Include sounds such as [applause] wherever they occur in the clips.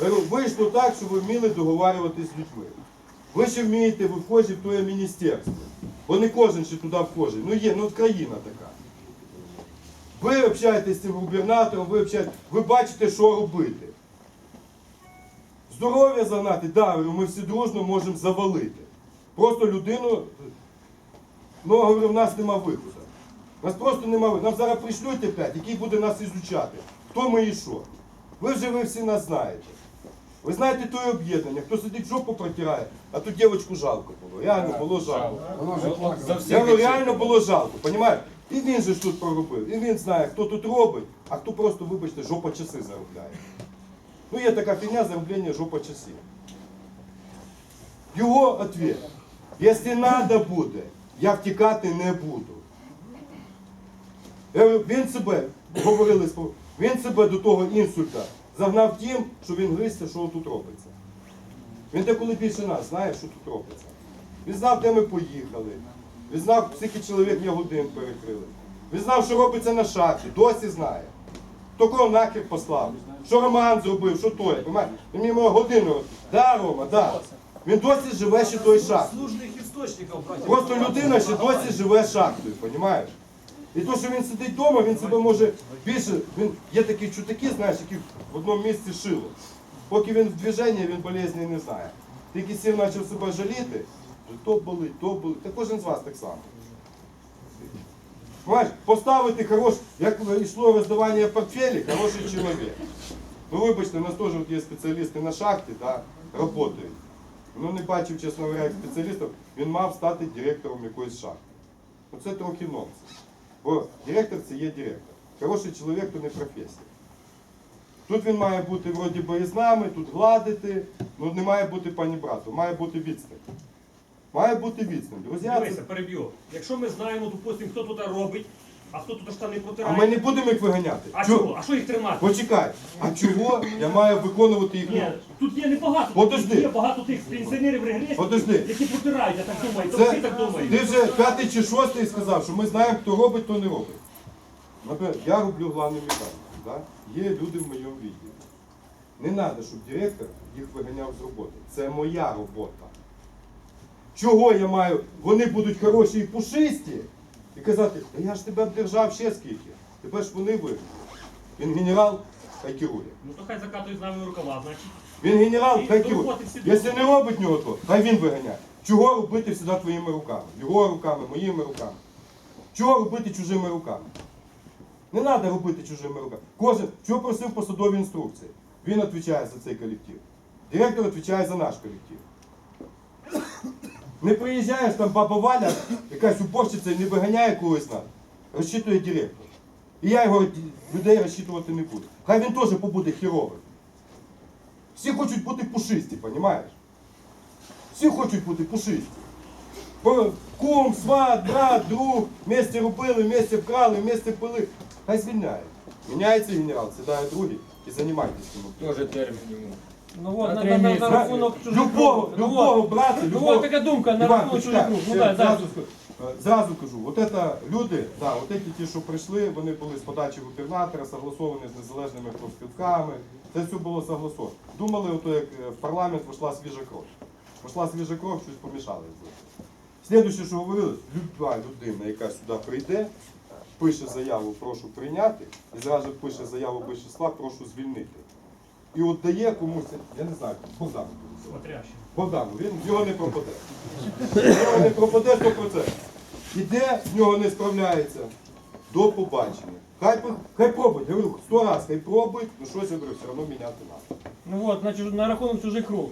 Я говорю, Вийшло так, що ви вміли договарюватись з людьми. Ви ще вмієте, ви вхожі в твоє міністерство. Бо не кожен ще туди вхожий. Ну є, ну от країна така. Ви общаєтесь з цим губернатором, ви общаєтесь, ви бачите, що робити. Здоров'я загнати, да, ми всі дружно можемо завалити. Просто людину, ну, говорю, в нас нема виходу. Нас просто нема виходу. Нам зараз пришлють опять, який буде нас ізучати. Хто ми і що. Ви вже ви всі нас знаєте. Ви знаєте той об'єднання, хто сидить жопу протирає, а ту дівчинку жалко було. Реально було жалко. Я говорю, реально було жалко, понімаєш? І він же ж тут проробив. І він знає, хто тут робить, а хто просто, вибачте, жопа часи заробляє. Ну є така фігня зароблення жопа часів. Його ответ. Якщо треба буде, я втікати не буду. Я говорю, він себе, говорили, він себе до того інсульта загнав тим, що він гризся, що тут робиться. Він деколи більше нас знає, що тут робиться. Він знав, де ми поїхали. Він знав, скільки чоловік я годин перекрили. Він знав, що робиться на шахті, досі знає. Хто кого нахер послав, що Роман зробив, що той. Він мені мав годину. Да, Рома, да. Він досі живе ще той шахт. Просто людина ще досі живе шахтою, розумієш? І то, що він сидить вдома, він себе може більше. Він є такі чутаки, знаєш, які в одному місці шило. Поки він в движенні, він болезні не знає. Тільки сів почав себе жаліти, то болить, то болить. Та кожен з вас так само. Понимаєш, поставити хорош, як йшло роздавання портфелі, хороший чоловік. Ну вибачте, у нас теж є спеціалісти на шахті, да, працюють. Ну не бачив, чесно говоря, спеціалістів, він мав стати директором якоїсь шахти. Ну це трохи нонсенс. Бо директор це є директор. Хороший чоловік то не професія. Тут він має бути вроді би з нами, тут гладити, ну не має бути пані брату, має бути відстань. Має бути відстань. Друзі, Дивися, це... переб'ю. Якщо ми знаємо, допустимо, хто тут робить, а хто тут штани а протирає. ми не будемо їх виганяти. А Чого? чого? А що їх тримати? Почекай, а чого я маю виконувати їх? Ні, тут є небагато. Подожди. Є багато тих пенсіонерів регресів, Подожди. які протирають, я так думаю. Це, всі так думають. ти вже п'ятий чи шостий сказав, що ми знаємо, хто робить, хто не робить. Наприклад, я роблю главний механік. Да? Є люди в моєму відділі. Не треба, щоб директор їх виганяв з роботи. Це моя робота. Чого я маю? Вони будуть хороші і пушисті. І казати, та я ж тебе обдержав ще скільки. Тепер ж вони виграють. Він генерал, хай керує. Ну то хай закатують з нами рукава, значить. Він генерал, І хай керує. всі Якщо не робить нього то, хай він виганяє. Чого робити всіда твоїми руками? Його руками, моїми руками. Чого робити чужими руками? Не треба робити чужими руками. Кожен, чого просив посадові інструкції? Він відповідає за цей колектив. Директор відповідає за наш колектив. Не приїжджаєш там баба Валя, якась уборщиця не виганяє когось треба. Розчитує директор. І я його людей розчитувати не буду. Хай він теж побуде херовим. Всі хочуть бути пушисті, розумієш? Всі хочуть бути пушисті. Кум, сват, брат, друг, вместе робили, вместе вкрали, вместе пили. Хай звільняють. Міняється генерал, сідає другий і займайтесь цим. Тоже термін йому. Ну вот, На на, на, на, рахунок чужих Любого. Ну любого вот. Ну любого. така думка на Іван, рахунок чужих почекай, рук. Ну ще да, зразу, е, зразу кажу, от это люди, да, от эти ті, що прийшли, вони були з подачі губернатора, согласовані з незалежними профспілками. Це все було согласовано. Думали, ото як е, в парламент вийшла свіжа кров. Вийшла свіжа кров, щось помішали. Слідуюче, що говорили, люба людина, яка сюди прийде, пише заяву, прошу прийняти, і зразу пише заяву без числа, прошу звільнити. І от дає комусь, я не знаю, Богдан. Богдану, він в нього не пропаде. Нього не пропаде 100%. Іде, в нього не справляється. До побачення. Хай, хай пробують, говорю, сто раз, хай пробують, ну щось я говорю, все одно міняти треба. Ну вот, на, чуж- на рахунок чужих рук.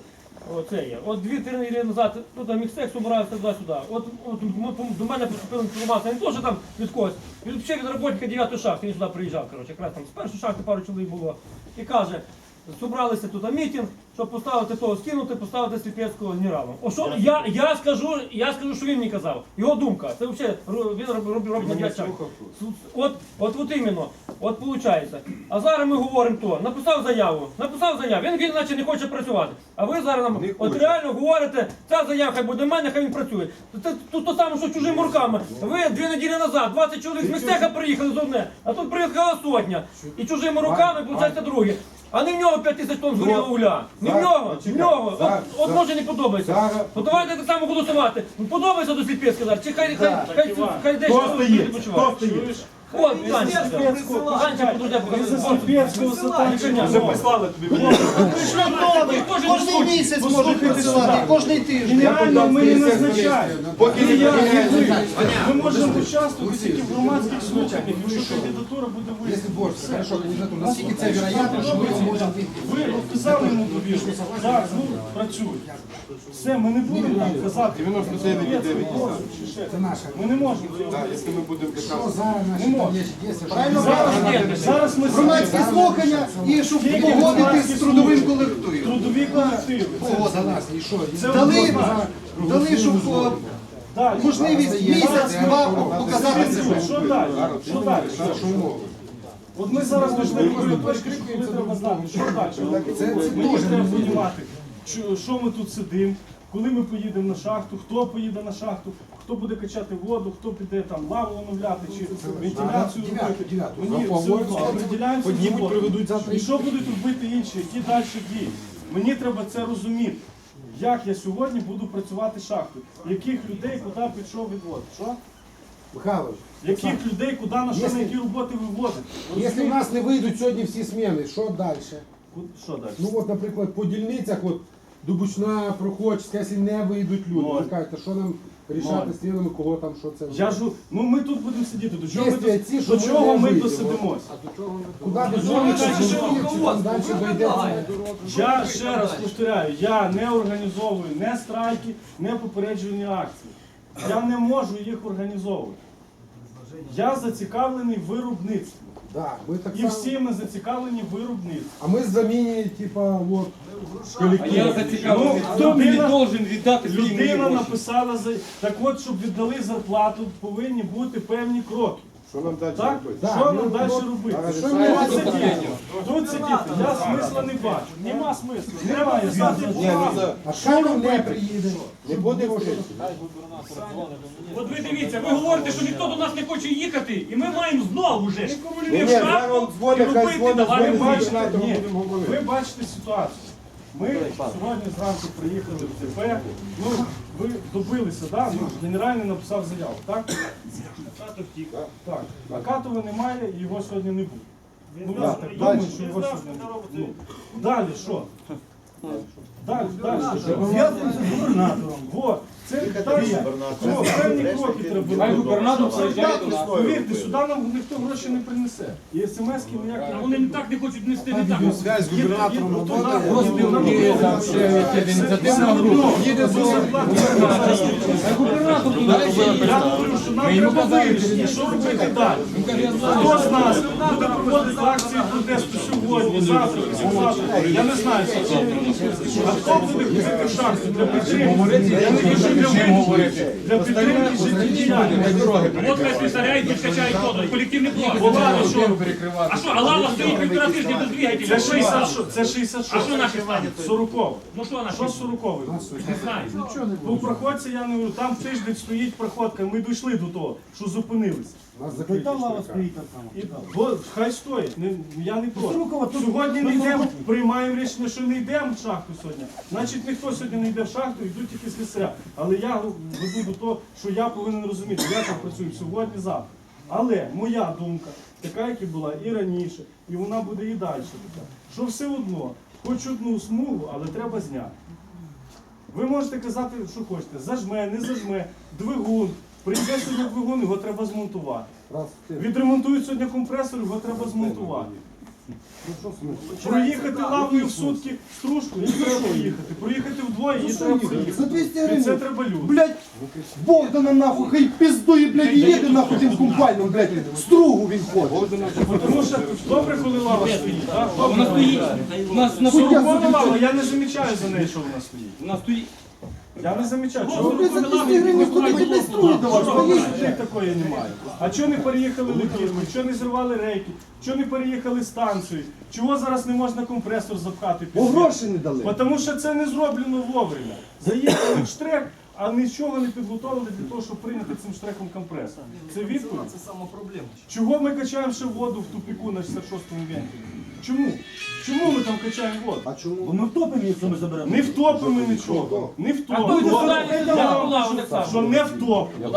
Оце є. От дві-три неділі назад, ну там міксек собирався туди-сюди. От, от ми, до мене поступила інформація, не то, що там від когось, від, взагалі від роботника 9 шахти, він сюди приїжджав, коротше, якраз там з першої шахти пару чоловік було. І каже, зібралися тут мітинг, щоб поставити того, скинути, поставити Сліпецького генералом. О, що, я, я, скажу, я скажу, що він мені казав. Його думка. Це взагалі ру- він робить, робить, робить на Він 9 не шахт. слухав тут. От, от, от іменно, от виходить. А зараз ми говоримо то, написав заяву, написав заяву, він, він наче не хоче працювати. А ви зараз нам Не от хоче. реально говорите, ця заява хай буде в мене, хай він працює. Це тут то саме, що чужими руками. Ви дві неділі назад, 20 чоловік з містека приїхали з одне, а тут приїхала сотня. І чужими руками, виходить, друге. А не в нього 5 тисяч тонн згоріло Ну, угля. Не в нього, в нього. От, зараз, от може не подобається. Зараз. Ну давайте так само голосувати. Ну, Подобається до сліпецьки зараз. Чи хай, хай, хай, хай, хай десь Хто стоїть? Хто стоїть? От, Танчик. Танчик подожди, Вже прислали тобі. Кожний місяць може працювати, кожний тиждень. Реально ми не назначаємо. Поки не я, і ви. Ми можемо участвувати тільки в громадських слуханнях, якщо кандидатура буде Если хорошо, кандидатура. Наскільки це вероятно, що ми можемо Ви розписали йому довіру. Так, ну працюй. Все, ми не будемо там казати. 99,9. Це наше. Ми не можемо. Так, якщо ми будемо Що казати. Є, Правильно, зараз, ми Громадські слухання і щоб погодити з трудовим колективом. трудові колективи. За нас, і що? Це Дали, дали, щоб о, Далі. можливість місяць-два показати себе. Що далі? Що далі? От ми зараз дійшли до що треба знати, що далі. Це- це Мені теж треба розуміти, що ми тут сидимо, коли ми поїдемо на шахту, хто поїде на шахту, хто буде качати воду, хто піде там лаву оновляти чи вентиляцію робити. Мені все одно з роботою. І що будуть робити інші, які далі дії. Мені треба це розуміти. Як я сьогодні буду працювати шахтою? Яких людей куди пішов відвод? Що? Михайлович, Яких людей куди на що на які роботи вивозити? якщо в нас не вийдуть сьогодні всі зміни, що далі? Що далі? Ну от, наприклад, по дільницях, от Дубучна, Прохочська, якщо не вийдуть люди, ви кажете, що нам рішати з цінами, кого там, що це? Я ж, ну ми тут будемо сидіти. До чого ми, Дійствия до, ці, що до ми чого не ми вийдемо. досидимось? Куди дозволити, чи чи далі дойдеться? Я ще раз повторяю, я не організовую не страйки, не попереджувальні акції. Я не можу їх організовувати. Я зацікавлений в виробництві. Да, ми так І само. всі ми зацікавлені в виробництві. А ми заміні, типа, от, А я колектив. Ну, хто мені людина- должен віддати свої мої Людина гроші? написала за так от, щоб віддали зарплату, повинні бути певні кроки. Що нам далі Так? робити? Да, Що нам далі робити? Що Тут ми сидіти, тут сидіти, я смисла не бачу. Нема смисла. Немає смисла. Ні, ну А Шаров не приїде. не буде грошей. От ви дивіться, ви говорите, що ніхто до нас не хоче їхати, і ми маємо знову вже ж Ні, не ні, в зараз шахту і хай робити дзвонить, давай дзвонить, починати, Ні, будемо говорити. ви бачите ситуацію. Ми сьогодні зранку приїхали в ТП. Ну, ви добилися, да? ну, генеральний написав заяву, так? Так. А Катова немає, і його сьогодні не буде. Ну, я так думаю, що його сьогодні не буде. Ну, Далі що? Далі, далі що? Зв'язуємося з губернатором. Вот. Це далі. Ну, певні кроки треба Хай робити. губернатор приїжджає до нас. Повірте, сюди нам ніхто гроші не принесе. І смс-ки ніякі А Вони не так не хочуть нести, не так. Связь з губернатором ще ініціативна група. Їде до губернатор туди робив. Я говорю, що нам треба вирішити, що робити далі. Хто з нас буде проводити акції протесту сьогодні, завтра, післязавтра? Я не знаю, що це. А хто буде ходити в шахту для підтримки? Я не кажу для говорити. для підтримки життєдіяльності. От хай писаряють, відкачають воду, і колективний що? А що, а лава стоїть півтора тижні без Це двигателя? 60, що? це 66. А що наші стані? 40. Ну що наші? Що 40? Не знаю. У проходці я не говорю, там тиждень стоїть проходка, ми дійшли до того, що зупинилися. Нас закриті штука. І, бо хай стоїть, не, я не проти. Сьогодні не йдемо, приймаємо рішення, що не йдемо в шахту сьогодні. Значить, ніхто сьогодні не йде в шахту, йдуть тільки слісаря. Але я веду до того, що я повинен розуміти, я там працюю сьогодні, завтра. Але моя думка, така, як і була і раніше, і вона буде і далі така, що все одно, хоч одну смугу, але треба зняти. Ви можете казати, що хочете, зажме, не зажме, двигун. Прийде сьогодні двигун, його треба змонтувати. Відремонтують сьогодні компресор, його треба змонтувати. Проїхати лавою в сутки стружку, її треба проїхати. Проїхати вдвоє, її треба проїхати. За 200 І це гривень. треба люди. Блять, Богдана нахуй, хай пиздує, блядь, і їде нахуй тим комбайном, блядь, стругу він ходить. Тому що добре, коли лава стоїть. так? Вона стоїть. У нас на лава, я не замічаю за нею, що вона стоїть. Вона стоїть. Я не замічаю. Чого блядь, за 200 гривень ніхто не блядь, струги давав, стоїть. Жити такої немає. А чого не переїхали летірми, чого не зривали рейки, чого не переїхали станцію, чого зараз не можна компресор запхати Бо гроші не дали. Тому що це не зроблено вовремя. Заїхали в штрек, а нічого не підготовили для того, щоб прийняти цим штреком компресор. Це відповідь. Це сама проблема. Чого ми качаємо ще воду в тупіку на 66-му вентилі? Чому? Чому ми там качаємо воду? А чому? Бо ми втопимо, якщо ми заберемо. Не втопимо нічого. Не хто втопимо. Що не втопимо.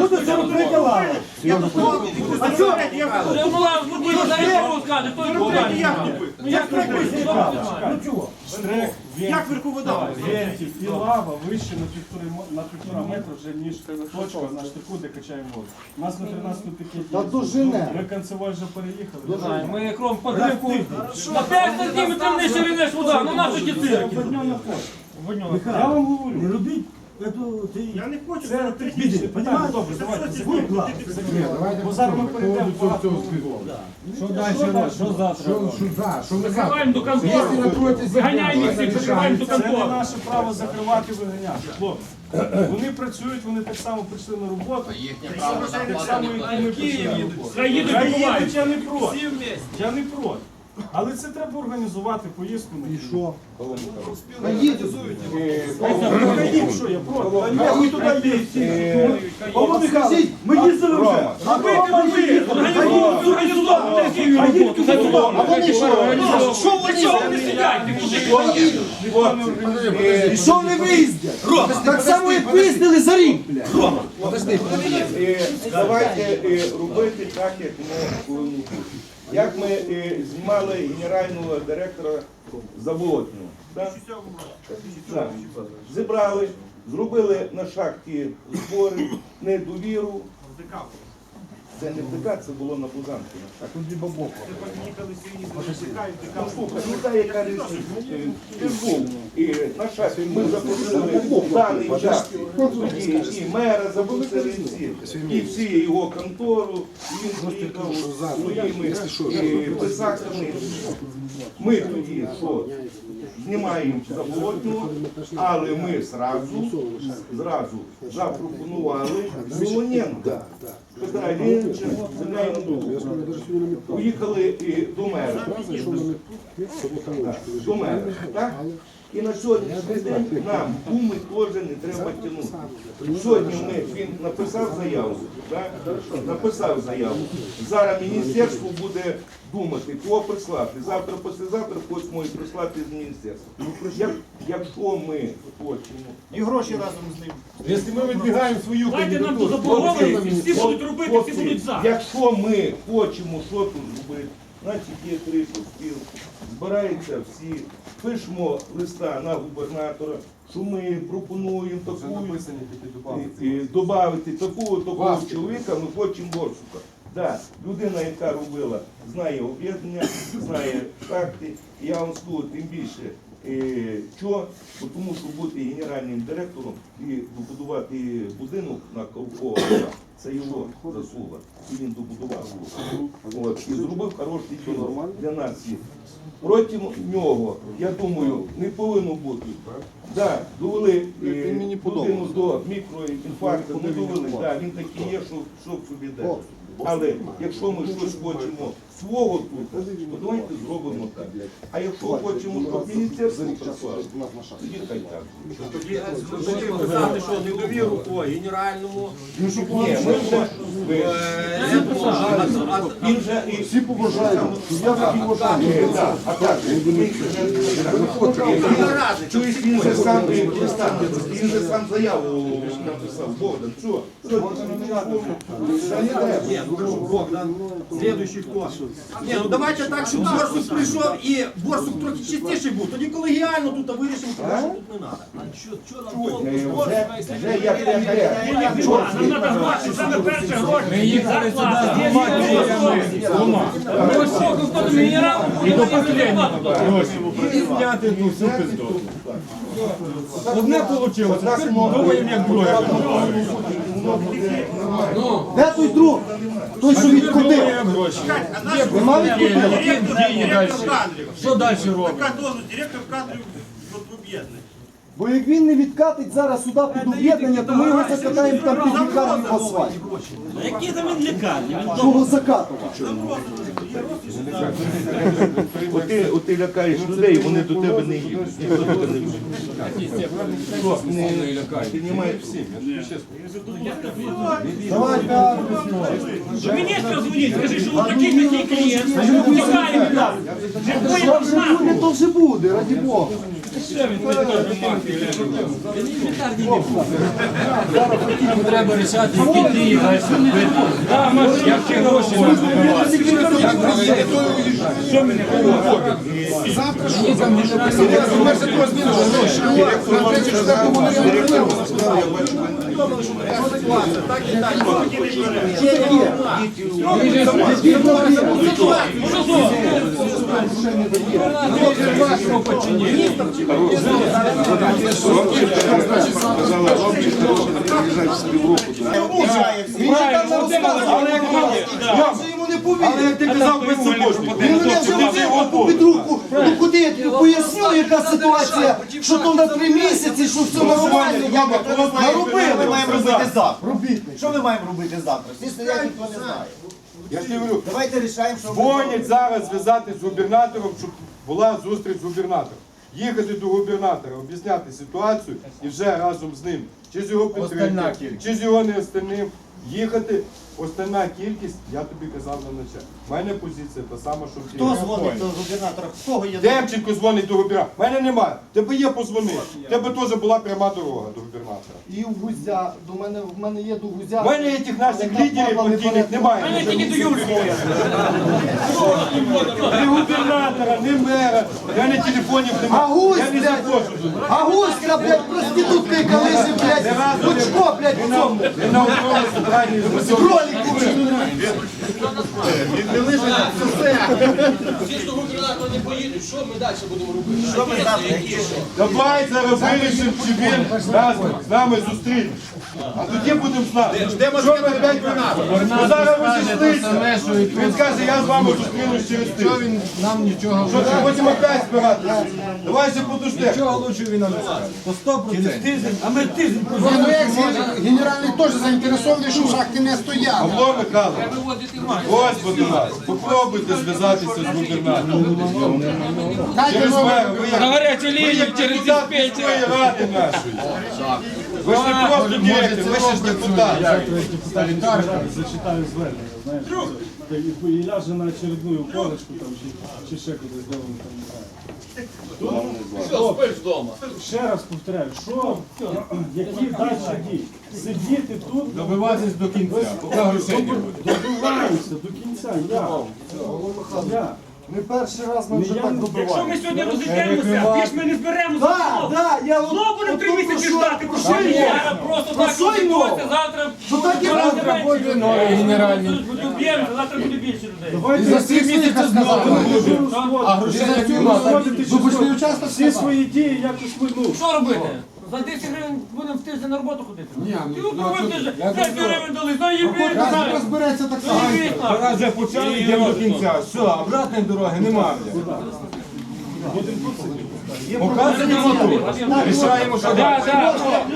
Буде 43 лава. А що? Я була, ви зараз кого скаже, хто скаже? Ну як Ну чого? Штрек, Як вверху вода? і лава вище на півтори мо- на півтора метра вже ніж точка на штику, де качаємо воду. У нас на 13 пікеті. Та дожене. Ми концеваль вже переїхали. Знаю, Ми кром подривку на 5 сантиметрів нижче рівнеш вода, ну нащо ті цирки? Я вам говорю. Не робіть. Эту. Я не хочу, Це це технічне питання. Добре, давайте будь ласка. Давайте Бо зараз ми перейдемо поводу цього, цього багато. співу. Що далі? Що завтра? Що, що, за? Що ми Закриваємо до? Якщо на контору. протязі Виганяємо їх всіх, закриваємо до Це не контору. наше право закривати і виганяти. Хлопці, вони працюють, вони так само прийшли на роботу. Так само, як і ми прийшли на роботу. Хай їдуть, Хай їдуть, я не проти. Я не проти. Але це треба організувати поїздку на І що? Що я проти. Та ні, туди їдьте. Павло Михайлович, ми їздили вже. Робити, робити! Організовувати, організовувати свою роботу. Туди. А вони що? Що ви не сидять? І що вони виїздять? Так само, як виїздили за рік, блядь. Е, Давайте е, робити так, як ми повинні бути. Як ми е, знімали генерального директора Заболотного. Да? Так. Зібрали, зробили на шахті збори, недовіру. Це не ВДК, це було на Бузанці. А тут і бабок. Ну, слухай, ну та яка був. І на шахті ми запросили в даний час. Тоді і мера запросили всі, і всі його контору, і він приїхав своїми писаками. Ми тоді що? Знімаємо заболотну, але ми зразу, зразу запропонували Солоненка. Петра Євгеновича, Поїхали і до мера. До мера. Так? І на сьогоднішній день нам думи теж не треба тягнути. Сьогодні ми, він написав заяву, так? написав заяву. Зараз міністерство буде думати, кого прислати. Завтра, післязавтра когось можуть прислати з міністерства. Як, якщо ми хочемо І гроші разом з ним. Якщо ми відбігаємо свою Дайте нам ту кандидатуру, заборгованість, і всі будуть робити, всі будуть за. Якщо ми хочемо що тут зробити, значить є кришка стіл, збираються всі, пишемо листа на губернатора, що ми пропонуємо таку додати такого такого чоловіка, ми хочемо Борсука. Да, людина, яка робила, знає об'єднання, знає факти. І я вам скажу, тим більше, е, що, Бо тому що бути генеральним директором і добудувати будинок на Ковкова, це його заслуга. І він добудував. От, і зробив хороший діло для всіх. Проти нього, я думаю, не повинно бути. Да, довели е, людину до мікроінфаркту, не довели. Да, він такий є, що, що собі де. Але якщо ми щось хочемо свого тут, то давайте зробимо так. А якщо хочемо, щоб міністерство прислало, тоді хай так. Тоді сказати, що недовіру по генеральному Ні, ми вже е, а- а- він же і всі Поважаю. Я так і вважаю. Е, а так, він ради. Чуєш, він же сам він він же сам заяву написав. Богдан, що? Що треба. Богдан, слідуючий хто? Ні, ну давайте так, щоб Борсук прийшов і Борсук трохи чистіший був. Тоді колегіально тут вирішимо, що тут не треба. Е, Вже, вже як як Ні, ні, Нам треба гроші, саме перше гроші. Ми їхали Ось сколько, хто там генералом буде, і зняти ту всю пизду. Одне вийшло, думаємо як друге. Де той друг? Той, що відкупив. Нема відкотив? Що далі робить? Должность директор кадрів об'єднанні? Бо як він не відкатить зараз сюди під об'єднання, то ми його закатаємо там під лікарню в асфальт. Які там він лікарні? Чого закатувати? От ти, от ти лякаєш людей, вони до тебе не їдуть. Ніхто тебе не їде. Піднімаєш всім. Адрес. До міністра дзвоніть, скажи, що от такий такий клієнт, втікає від нас. Вже буде, то вже буде, раді Бога. Треба рішати, дії далі робити. Які гроші. Що йому не повірю. Але як ти казав, безсобожник. Він мене вже руку. Ну куди поясню, яка ситуація, що то на три місяці, що все нормально. Я Що ми маємо робити завтра? Що ми маємо робити завтра? Всі стоять, ніхто не знає. Я ж не говорю, Давайте рішаємо, що Дзвонять зараз зв'язати з губернатором, щоб була зустріч з губернатором. Їхати до губернатора, об'ясняти ситуацію і вже разом з ним, чи з його підтримки, чи з його не остальним, їхати. Остальна кількість, я тобі казав на наче. У мене позиція та сама, що в Хто дзвонить до губернатора? В кого є? Демченко дзвонить до губернатора. У мене немає. Тебе є позвони. Тебе теж була пряма дорога до губернатора. І в Гузя, до мене, в мене є до Гузя. У мене є тих наших лідерів партійних не немає. Мене тільки до Юлі. Ні губернатора, ні мера, я не телефонів немає. А гусь, Я не блядь, а гуська, блядь, проститутка і колись, блядь, Лучко, блядь, в цьому, Він на далі будемо робити? Що ми завтра? Давай зараз вирішимо, чи він з нами зустріне. А тоді будемо знати. Що ми опять Ну зараз розійшлися. Він скаже, я з вами зустрінусь через Що тиждень. він нам нічого Що потім опять збиратися? Давай ще подожди. Нічого лучше він нам не скаже. По 100%. А ми тиждень Генеральний теж заінтересований, що в шахті не стояв. Павло Михайлович, ось будь ласка, попробуйте зв'язатися з губернатором. Через мера, ви як, На гарячу ви лінію як через депутат диспетчера. міської ради нашої. Ви ж не просто директор, ви ще ж депутат. Елітарка, зачитаю звернення, знаєш. Та І, і ляже на очередну полочку там, чи, чи ще кудись, де вони там не знаю. Ще раз повторяю, що, які далі дії? Сидіти тут, Добиватись до кінця, поки грошей не буде. добиваємося до кінця. Я. Я. Не перший раз ми вже Я- так Якщо добиваємо. ми сьогодні розійдемося, більш ми не зберемося. Так, так, я от- Знову будемо три місяці що- ждати. про Що? Зараз просто так що йде? відбудеться. Завтра Що так і буде новий генеральний. Буде більше, завтра буде більше людей. Давайте За сім місяців знову буде. А грошей не Узгодити Вибачний щось. участок Всі свої дії якось ми, ну, Що робити? За 10 гривень будемо в тиждень на роботу ходити? Ні, ну ви тиждень, 10 гривень дали, ну їбіть, Раз розбереться так само. Раз. Вже почали, йдемо до кінця. Все, обратної дороги немає. Показуємо мотор. Рішаємо, що далі.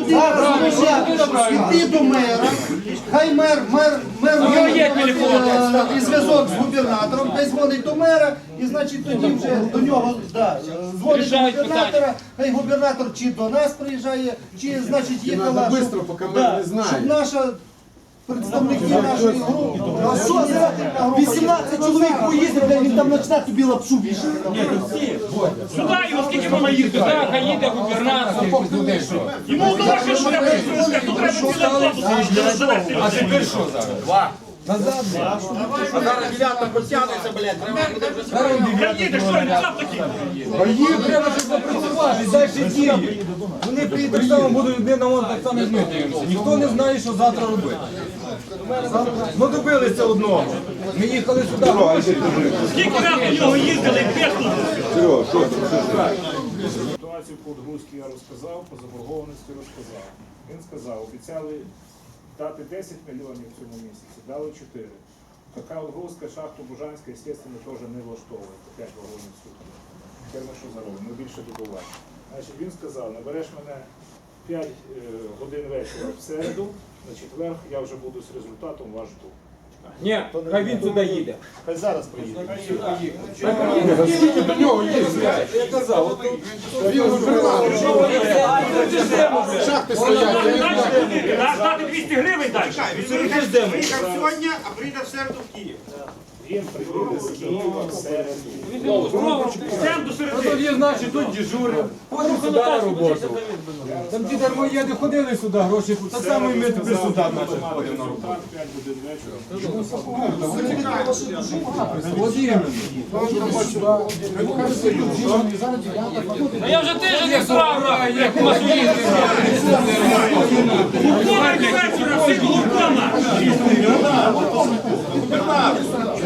Зараз іди до мера, хай мер, мер, мер нього є телефон. е, і зв'язок з губернатором, хай дзвонить до мера, і значить тоді вже до нього да, дзвонить до губернатора, хай губернатор чи до нас приїжджає, чи значить їхала, щоб, поки да, щоб наша представники нашої групи. А що за 18 чоловік поїздить, він там почне тобі лапшу вішати. Сюди його скільки можна їхати? Так, хай їде губернатор. Йому гроші що. Треба тут треба ціле автобус. А тепер що зараз? А зараз дев'ятка потягнеться, блядь, треба буде вже що він сам такий. А їм треба щось запрацювати, далі дії. Вони приїдуть так само будуть йти на вон так само змінюватися. Ніхто не знає, що завтра робити. Ну добилися одного. Ми їхали сюди. Скільки раз до нього їздили, пехнули. Ситуацію по Подгузькій я розказав, по заборгованості розказав. Він сказав, обіцяли дати 10 мільйонів в цьому місяці, дали 4. Така отгрузка шахту Бужанська, звісно, теж не влаштовує по 5 вагонів сутки. Тепер ми що заробимо? Ми більше добуваємо. Значить, він сказав, набереш мене 5 е, годин вечора в середу, на четвер я вже буду з результатом вас жду. Ні, хай він туди їде. Хай зараз приїде. Скільки до нього є? Я казав, от тут він губернатор. Шахти стоять. Дати 200 гривень далі. Виїхав сьогодні, а прийде в середу в Київ. Він приїде з Києва в середу. Йдемо до значить, тут дежурив. Ходимо сюди на роботу. Там ті дармоєди ходили сюди, гроші. Так само і ми тепер сюди, значить, ходимо на роботу. Результат 5 годин вечора. А я вже тиждень не срав, як. Говорите вечора, всі було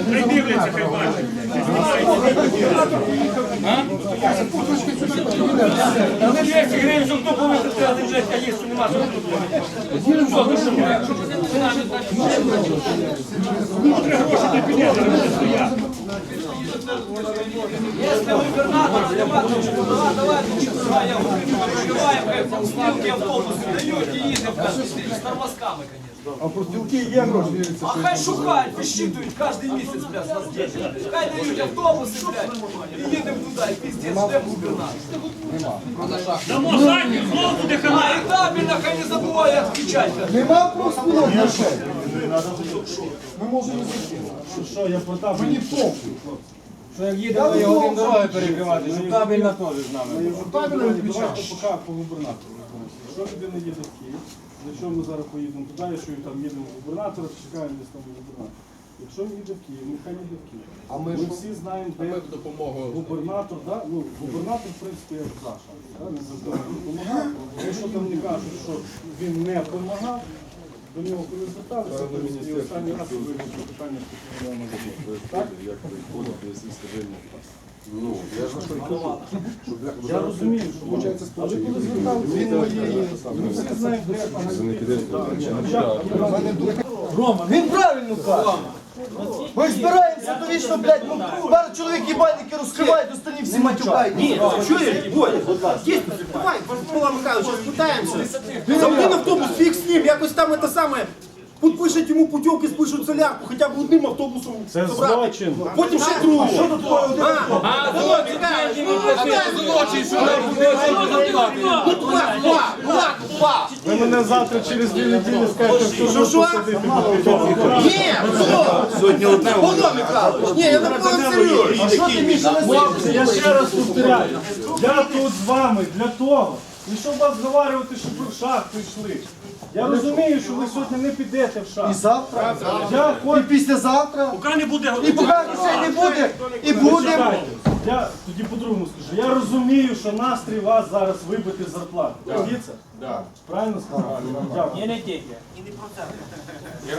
вдома. Хай дивляться, хай бачать. Але 200 гривень, щоб хто повинен сказати, блядь, а їсти нема, що тут. Що ти що? Если губернатор стрелки автобусы, даете їздим з тормозками, конечно. А є гроші. А хай шукають, висчитують кожен місяць, блядь, нас діти. Хай дають автобуси, блядь, і їдемо туди, і пиздець, де губернатор. Дамо задню, знову буде А, хана. і табельно, хай не забуває відключати. Нема профспілок грошей. Що я Потап? Мені Що як їде, то його один дороги перекривати, щоб табельна теж з нами. була. Давайте поки по губернатору. Якщо людина їде в Київ, для чого ми зараз поїдемо туди, він там їдемо в губернатора, чекаємо десь там губернатора. Якщо він їде в Київ, нехай їде в Київ. А ми Ми що? всі знаємо, де губернатор, да? ну, губернатор, в принципі, як Саша, да? не завжди допомагав. Якщо там не кажуть, що він не допомагав, до нього коли зверталися, то і останній раз коли вирішили питання, що я можу. Так? Ну, я ж що й кажу. Я- Я розумію, що може, але коли зверталися, він моєї, ми всі знаємо, де Рома, він правильно каже. Ми збираємося то вічно, блядь, ну, пару чоловік їбальники розкривають, останні всі матюкають. Ні, чуєш, Бодя, дійсно, давай, Микола Михайлович, спитаємося. Завжди автобус фіг з ним, якось там це саме. Тут пишуть йому путівки, спишуть солярку, хоча б одним автобусом Це забрати. злочин. Потім ще другого. Що тут А, Володя, Михайлович, ну, Злочин, що Ну, два, два, два, два. Ви мене завтра через дві неділі скажете, що Що, що? Ні, що? Сьогодні одне. Павло Михайлович, ні, я не повинен серйозно. А що ти, Міша, не Хлопці, я ще раз повторяю, я тут з вами для того, не щоб вас зговарювати, щоб ви в шахту йшли. Я розумію, що ви сьогодні не підете в шахту. І завтра, Я і хочу. післязавтра, Поки не буде і поки грошей не буде, і будемо. Чекайте, Я тоді по-другому скажу. Я розумію, що настрій вас зараз вибити з зарплати. Дивіться? Правильно сказав? Дякую. не тільки. Я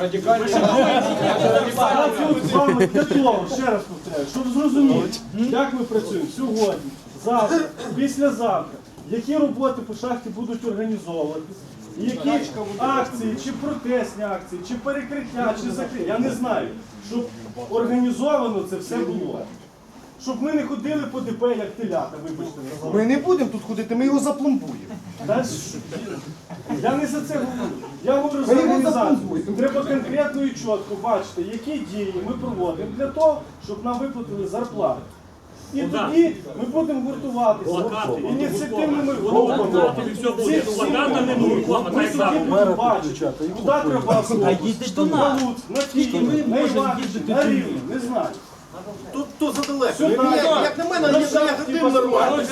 тут з вами для того, ще раз повторяю, щоб зрозуміти, як ми працюємо сьогодні, завтра, післязавтра, які роботи по шахті будуть організовуватись, і які акції, чи протестні акції, чи перекриття, чи закриття, я не знаю, щоб організовано це все було. Щоб ми не ходили по ДП, як телята, вибачте. Ми не будемо тут ходити, ми його запломбуємо. Та ж, Я не за це говорю. Я говорю за Ми його організацію. запломбуємо. Треба конкретно і чітко бачити, які дії ми проводимо для того, щоб нам виплатили зарплату. І тоді ми будемо гуртуватися ініціативними групами. і все буде. Ці всі Плакатами Ми тоді будемо бачити, куди треба автобус, на Луцьк, на Київ, на Іванків, на Рівне, не знаю. Тут то задалеко. Як- Як на мене, шахті нормально.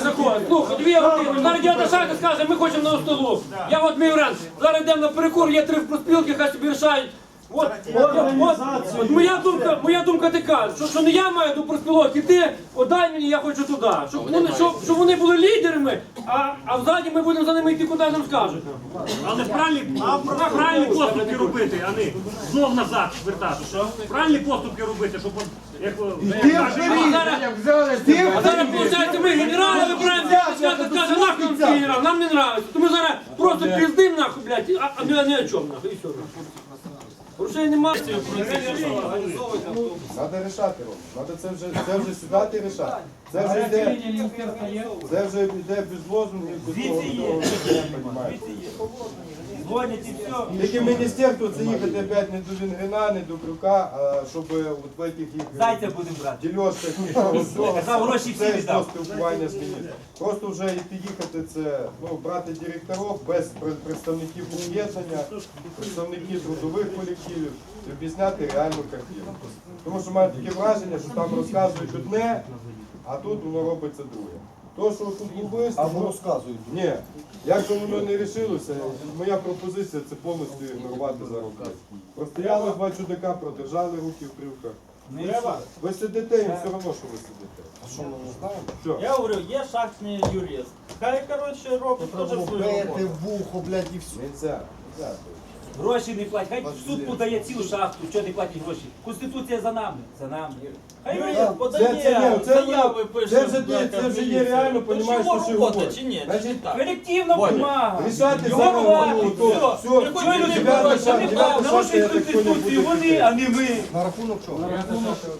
Слухай, дві години. Зараз дядя Шака скаже, ми хочемо на столу. Я от мій варіант. Зараз йдемо на перекур, є три в проспілки, хай собі рішають. От, от, от, от моя думка, моя думка така, що, що не я маю до проспілок іти, отдай мені, я хочу туди. Щоб вони, щоб, щоб вони були лідерами, а, а взаді ми будемо за ними йти, куди нам скажуть. Але правильні, правильні поступки робити, а не знов назад вертати. Правильні поступки робити, щоб от, як А зараз, виходить, ми генерала вибираємо, свято скаже, нахуй нам цей генерал, нам не нравиться. То ми зараз просто піздим нахуй, блядь, а, а не, не о чому нахуй, і все. нахуй. Грошей немає. Треба рішати, Ром. Треба це вже, це вже сідати і рішати. Це вже йде, це вже йде без лозунгів, без того, всього, я розумію. Дзвонять і все. Тільки в міністерство це їхати опять не до Вінгрина, не до Крюка, а щоб от в этих їх Зайця будемо брати. дільошках і [laughs] всього. Казав, гроші всі Це віддав. спілкування з міністром. Просто вже йти їхати це, ну, брати директорів без пре- представників об'єднання, представників трудових колективів і об'ясняти реальну картину. Тому що маю таке враження, що там розказують одне, а тут воно робиться друге. То, що тут убивство, Або ну, розказують. ні, як би воно не рішилося, моя пропозиція це повністю ігнорувати за роки. Простояли два чудака, продержали руки в крюках. Треба. Ви сидите, їм все одно, що ви сидите. А що ми не знаємо? Все. Я говорю, є шахтний юрист. Хай, коротше, робить теж свою Бити в вухо, блядь, і все. Нельзя. Нельзя. Гроші не платять. Хай в суд подає цілу шахту, що не платять гроші. Конституція за нами. За нами. Хай юрист подає, це, ні, це, заяви пише. це вже, бляха, це вже є реально, понімаєш, що робота чи ні? Значить, Колективна бумага. рішати Його ну, то, все. все. Чого люди Дев'ята говорять, що Нарушують понял, Конституцію вони, а не ми. На рахунок чого?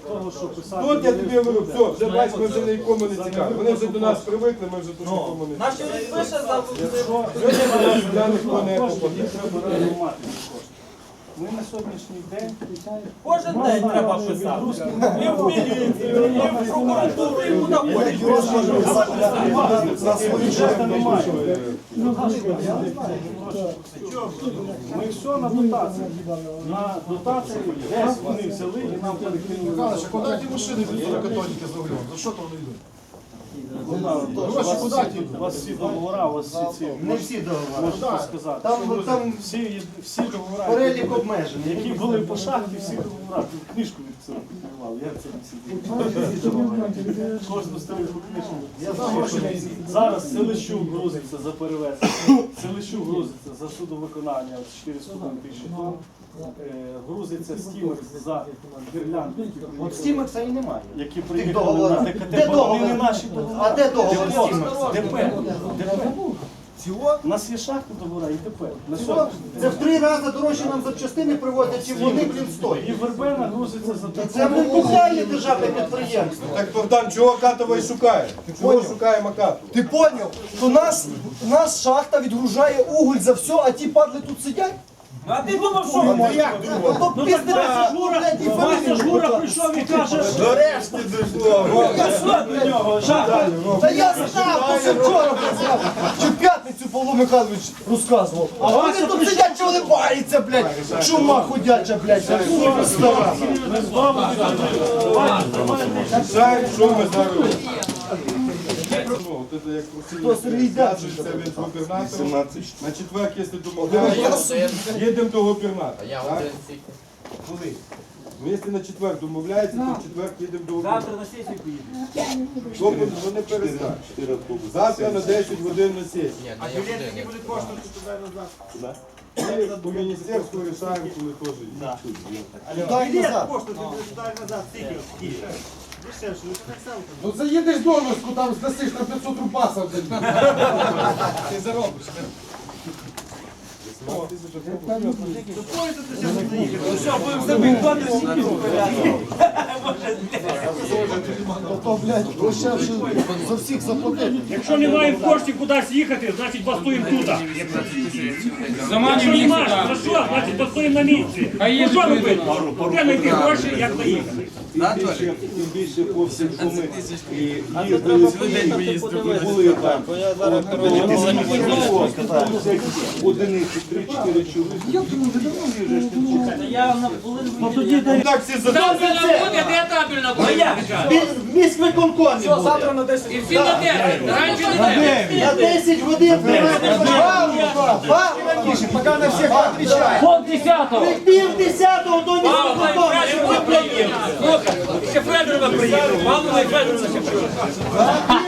того, що писати. Тут я тобі говорю, все, вже бачиш, ми вже нікому не цікаві. Вони вже до нас привикли, ми вже тут нікому не Наш цікаві. юрист пише за Сьогодні до нас ніхто не попаде. Ми на сьогоднішній день Кожен день треба писати. І в міліцію, і в прокуратуру, і куди хочеш. Жертви. ми все на дотації. На дотації десь вони взяли і нам перекинули. Михайлович, а куди ті машини від катоніки з? За що то вони йдуть? Гроші куди? У вас всі договори, у вас всі ці. Не всі договори. Можете сказати. Там, там Всі, всі договори. перелік обмежений. Які були по шахті, всі договори. Тут книжку від цього піднімали. Як це Кожну сторінку книжку. Зараз Селищук грузиться за перевезення. Селищук грузиться за судовиконання от 4,5 тисячі тонн. Е, Грузиться стімер за гірлянди, От Стімекса і немає. які приїхали на. ДКТ, Де бо вони не наші договори. А де договор ДП, Стімекса? ДП, ДП. Цього? У нас є шахти договори і ДП. На Цього? сьогодні. Це в три рази дорожче нам запчастини привозять, чим вони, блін, І стоять. Вербена грузиться за Це таку. муніципальне державне підприємство. Так Богдан, чого Катова і шукає? Чого шукає Макатова? Ти поняв, що нас, нас шахта відгружає уголь за все, а ті падли тут сидять? А ти думав, що ми? Ну то Ну так Вася Жура, Вася Жура прийшов і каже, Нарешті дійшло. Я що до нього? Та я знав, то ще вчора працював. Чи в п'ятницю Павло Михайлович розказував. А вони тут сидять, чи вони баються, блядь. Чума ходяча, блядь, стара. Що ми зараз робимо. Ну, от це як Сергій Дядченко? зв'язується він з. На четвер, якщо домовляємося, їдемо до губернатора. так? Коли? Ну, якщо на четвер домовляється, то в четвер їдемо до Завтра на сесію поїдемо. Тобто вони перестануть. Завтра на 10 годин на сесію. А білети не будуть коштувати туди назад. Ми по міністерству рішаємо, коли теж є. Дай назад. Ну заїдеш до Новську, там здасиш на 500 рубасів. Ти заробиш. Будемо забігати всі за всіх заплатити. Якщо немає коштів кудись їхати, значить бастуємо тут. Якщо немає, за що, значить бастуємо на місці. Ну що робити? Де знайти гроші, як доїхати? Тим більше по всім, що ми і їздили, і були там. Одиниці, три-чотири чоловіки. Я на хвилину Ну так всі задоволені. Міськвиконкомі буде. завтра на 10 На 10 годин поки на всіх відповідає. пол десятого. Пів десятого до міськвиконкому. Ще Федорова приїхав, Павло і Федорова ще приїхав.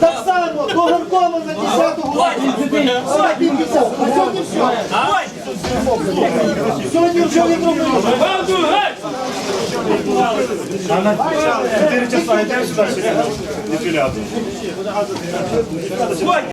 Так само до Гаркова на 10 годину. На пів десятого. А сьогодні все. Сьогодні вже не зробили. Чотири часа йдемо сюди, не піляти.